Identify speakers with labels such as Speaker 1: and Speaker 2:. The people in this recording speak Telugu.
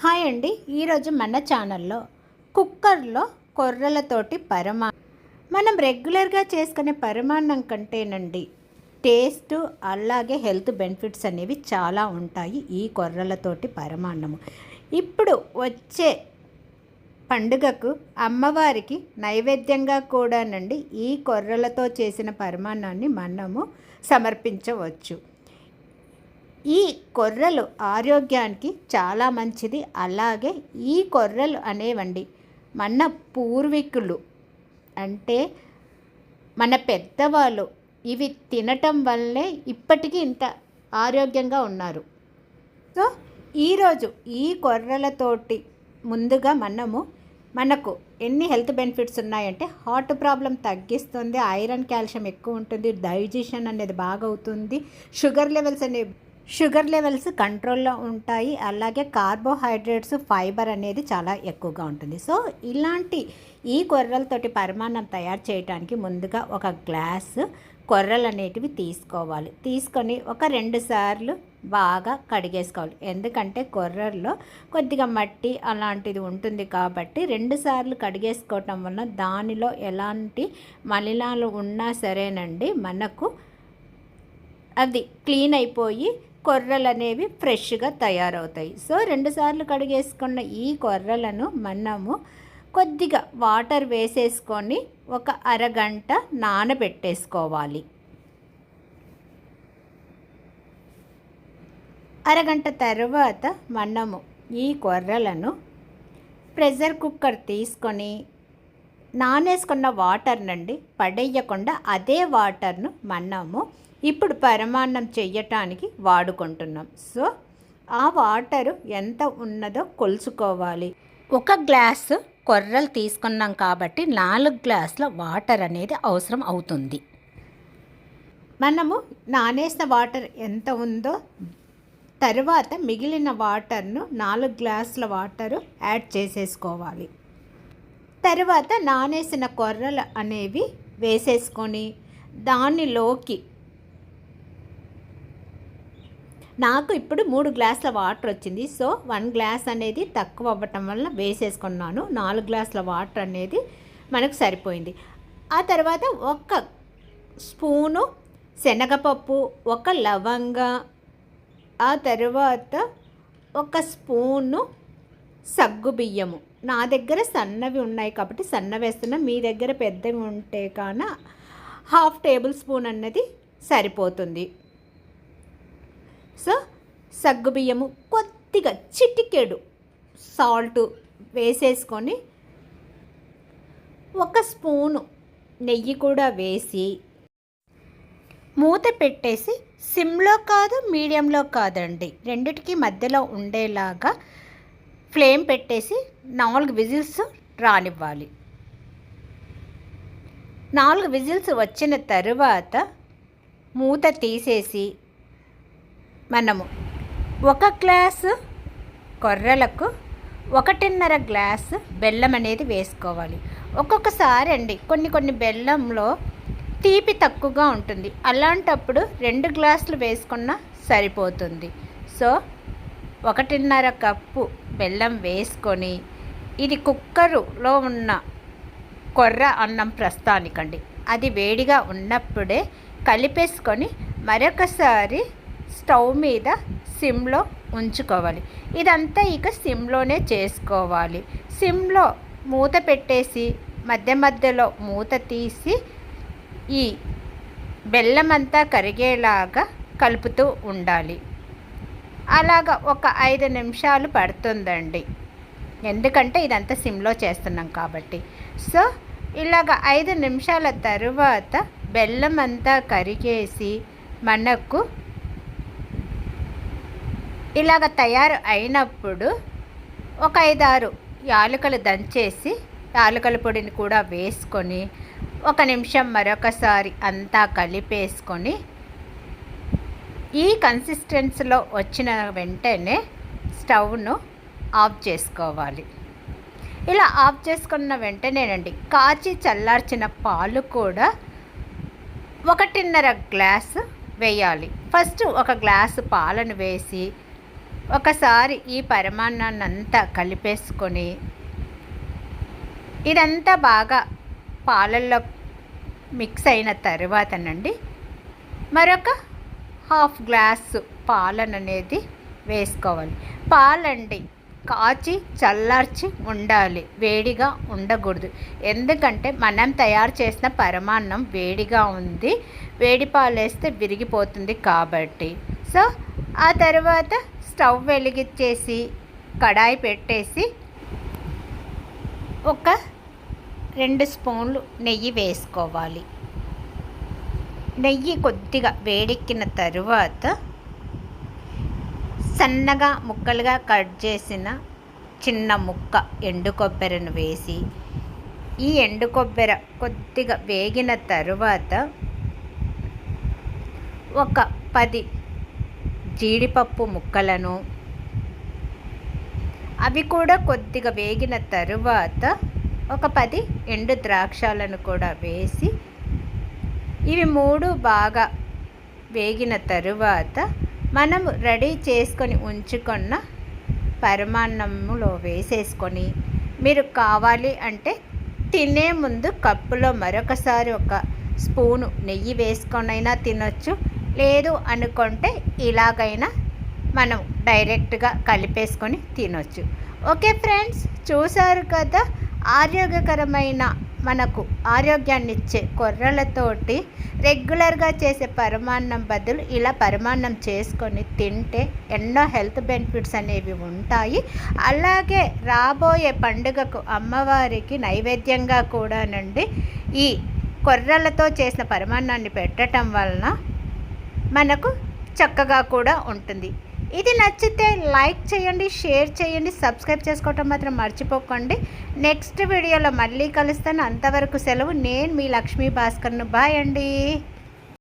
Speaker 1: హాయ్ అండి. ఈరోజు మన ఛానల్లో కుక్కర్లో కొర్రలతోటి పరమా మనం రెగ్యులర్గా చేసుకునే పరిమాణం కంటేనండి టేస్ట్ అలాగే హెల్త్ బెనిఫిట్స్ అనేవి చాలా ఉంటాయి ఈ కొర్రలతోటి పరమాన్నము. ఇప్పుడు వచ్చే పండుగకు అమ్మవారికి నైవేద్యంగా కూడానండి ఈ కొర్రలతో చేసిన పరమాన్నాన్ని మనము సమర్పించవచ్చు. ఈ కొర్రలు ఆరోగ్యానికి చాలా మంచిది. అలాగే ఈ కొర్రలు అనేవండి మన పూర్వీకులు అంటే మన పెద్దవాళ్ళు ఇవి తినటం వల్లే ఇప్పటికీ ఇంత ఆరోగ్యంగా ఉన్నారు. సో ఈరోజు ఈ కొర్రలతోటి ముందుగా మనము మనకు ఎన్ని హెల్త్ బెనిఫిట్స్ ఉన్నాయంటే హార్ట్ ప్రాబ్లం తగ్గిస్తుంది ఐరన్ కాల్షియం ఎక్కువ ఉంటుంది డైజెషన్ అనేది బాగా అవుతుంది షుగర్ లెవెల్స్ అనేవి షుగర్ లెవెల్స్ కంట్రోల్లో ఉంటాయి. అలాగే కార్బోహైడ్రేట్స్ ఫైబర్ అనేది చాలా ఎక్కువగా ఉంటుంది. సో ఇలాంటి ఈ కొర్రలతోటి పరిమాణం తయారు చేయడానికి ముందుగా ఒక గ్లాస్ కొర్రలు అనేటివి తీసుకోవాలి. తీసుకొని ఒక రెండు సార్లు బాగా కడిగేసుకోవాలి. ఎందుకంటే కొర్రల్లో కొద్దిగా మట్టి అలాంటిది ఉంటుంది కాబట్టి రెండు సార్లు కడిగేసుకోవటం వల్ల దానిలో ఎలాంటి మలినాలు ఉన్నా సరేనండి మనకు అది క్లీన్ అయిపోయి కొర్రలు అనేవి ఫ్రెష్గా తయారవుతాయి. సో రెండుసార్లు కడిగేసుకున్న ఈ కొర్రలను మనము కొద్దిగా వాటర్ వేసేసుకొని ఒక అరగంట నానబెట్టేసుకోవాలి. అరగంట తర్వాత మనము ఈ కొర్రలను ప్రెషర్ కుక్కర్ తీసుకొని నానేసుకున్న వాటర్ నుండి పడేయకుండా అదే వాటర్ను మనము ఇప్పుడు పరమాన్నం చెయ్యటానికి వాడుకుంటున్నాం. సో ఆ వాటరు ఎంత ఉన్నదో కొలుసుకోవాలి. ఒక గ్లాసు కొర్రలు తీసుకున్నాం కాబట్టి నాలుగు గ్లాసుల వాటర్ అనేది అవసరం అవుతుంది. మనము నానేసిన వాటర్ ఎంత ఉందో తర్వాత మిగిలిన వాటర్ను నాలుగు గ్లాసుల వాటరు యాడ్ చేసేసుకోవాలి. తర్వాత నానేసిన కొర్రలు అనేవి వేసేసుకొని దానిలోకి నాకు ఇప్పుడు మూడు గ్లాసుల వాటర్ వచ్చింది. సో వన్ గ్లాస్ అనేది తక్కువ అవ్వటం వల్ల వేసేసుకున్నాను. నాలుగు గ్లాసుల వాటర్ అనేది మనకు సరిపోయింది. ఆ తర్వాత ఒక స్పూను శనగపప్పు ఒక లవంగ ఆ తర్వాత ఒక స్పూను సగ్గు బియ్యము. నా దగ్గర సన్నవి ఉన్నాయి కాబట్టి సన్న వేస్తున్నా. మీ దగ్గర పెద్దవి ఉంటే కాన హాఫ్ టేబుల్ స్పూన్ అన్నది సరిపోతుంది. సో సగ్గుబియ్యము కొద్దిగా చిటికెడు. సాల్ట్ వేసేసుకొని ఒక స్పూను నెయ్యి కూడా వేసి మూత పెట్టేసి సిమ్లో కాదు మీడియంలో కాదండి. రెండిటికి మధ్యలో ఉండేలాగా ఫ్లేమ్ పెట్టేసి నాలుగు విజిల్స్ రానివ్వాలి. నాలుగు విజిల్స్ వచ్చిన తరువాత మూత తీసేసి మనము. ఒక గ్లాసు కొర్రలకు ఒకటిన్నర గ్లాసు బెల్లం అనేది వేసుకోవాలి. ఒక్కొక్కసారి అండి కొన్ని కొన్ని బెల్లంలో తీపి తక్కువగా ఉంటుంది. అలాంటప్పుడు రెండు గ్లాసులు వేసుకున్నా సరిపోతుంది. సో ఒకటిన్నర కప్పు బెల్లం వేసుకొని ఇది కుక్కరులో ఉన్న కొర్ర అన్నం ప్రస్తానికండి అది వేడిగా ఉన్నప్పుడే కలిపేసుకొని మరొకసారి స్టవ్ మీద సిమ్లో ఉంచుకోవాలి. ఇదంతా ఇక సిమ్లోనే చేసుకోవాలి. సిమ్లో మూత పెట్టేసి మధ్య మధ్యలో మూత తీసి ఈ బెల్లం అంతా కరిగేలాగా కలుపుతూ ఉండాలి. అలాగా ఒక ఐదు నిమిషాలు పడుతుందండి. ఎందుకంటే ఇదంతా సిమ్లో చేస్తున్నాం కాబట్టి. సో ఇలాగ ఐదు నిమిషాల తరువాత బెల్లం అంతా కరిగేసి మనకు ఇలాగ తయారు అయినప్పుడు ఒక ఐదారు యాలకలు దంచేసి యాలకల పొడిని కూడా వేసుకొని ఒక నిమిషం మరొకసారి అంతా కలిపేసుకొని ఈ కన్సిస్టెన్సీలో వచ్చిన వెంటనే స్టవ్ను ఆఫ్ చేసుకోవాలి. ఇలా ఆఫ్ చేసుకున్న వెంటనేనండి కాచి చల్లార్చిన పాలు కూడా ఒకటిన్నర గ్లాసు వేయాలి. ఫస్ట్ ఒక గ్లాసు పాలను వేసి ఒకసారి ఈ పరిమాణాన్ని అంతా కలిపేసుకొని ఇదంతా బాగా పాలల్లో మిక్స్ అయిన తర్వాతనండి. మరొక హాఫ్ గ్లాసు పాలను అనేది వేసుకోవాలి. పాలండి కాచి చల్లార్చి ఉండాలి వేడిగా ఉండకూడదు. ఎందుకంటే మనం తయారు చేసిన పరమాన్నం వేడిగా ఉంది వేడి పాలు వేస్తే విరిగిపోతుంది కాబట్టి. సో ఆ తర్వాత స్టవ్ వెలిగించేసి కడాయి పెట్టేసి ఒక రెండు స్పూన్లు నెయ్యి వేసుకోవాలి. నెయ్యి కొద్దిగా వేడెక్కిన తరువాత సన్నగా ముక్కలుగా కట్ చేసిన చిన్న ముక్క ఎండు కొబ్బరిని వేసి ఈ ఎండు కొబ్బరి కొద్దిగా వేగిన తరువాత ఒక పది జీడిపప్పు ముక్కలను. అవి కూడా కొద్దిగా వేగిన తరువాత ఒక పది ఎండు ద్రాక్షాలను కూడా వేసి ఇవి మూడు బాగా వేగిన తరువాత మనం రెడీ చేసుకొని ఉంచుకున్న పరమాన్నములో వేసేసుకొని మీరు కావాలి అంటే తినే ముందు కప్పులో మరొకసారి ఒక స్పూను నెయ్యి వేసుకొనైనా తినొచ్చు. లేదు అనుకుంటే ఇలాగైనా మనం డైరెక్ట్గా కలిపేసుకొని తినొచ్చు. ఓకే ఫ్రెండ్స్ చూసారు కదా? ఆరోగ్యకరమైన మనకు ఆరోగ్యాన్ని ఇచ్చే కొర్రలతోటి రెగ్యులర్గా చేసే పరమాన్నం బదులు ఇలా పరమాన్నం చేసుకొని తింటే ఎన్నో హెల్త్ బెనిఫిట్స్ అనేవి ఉంటాయి. అలాగే రాబోయే పండుగకు అమ్మవారికి నైవేద్యంగా కూడానండి ఈ కొర్రలతో చేసిన పరమాన్నాన్ని పెట్టడం వలన మనకు చక్కగా కూడా ఉంటుంది. ఇది నచ్చితే లైక్ చేయండి షేర్ చేయండి సబ్స్క్రైబ్ చేసుకోవటం మాత్రం మర్చిపోకండి. నెక్స్ట్ వీడియోలో మళ్ళీ కలుస్తాను. అంతవరకు సెలవు. నేను మీ లక్ష్మీ భాస్కర్ను. బాయ్ అండి.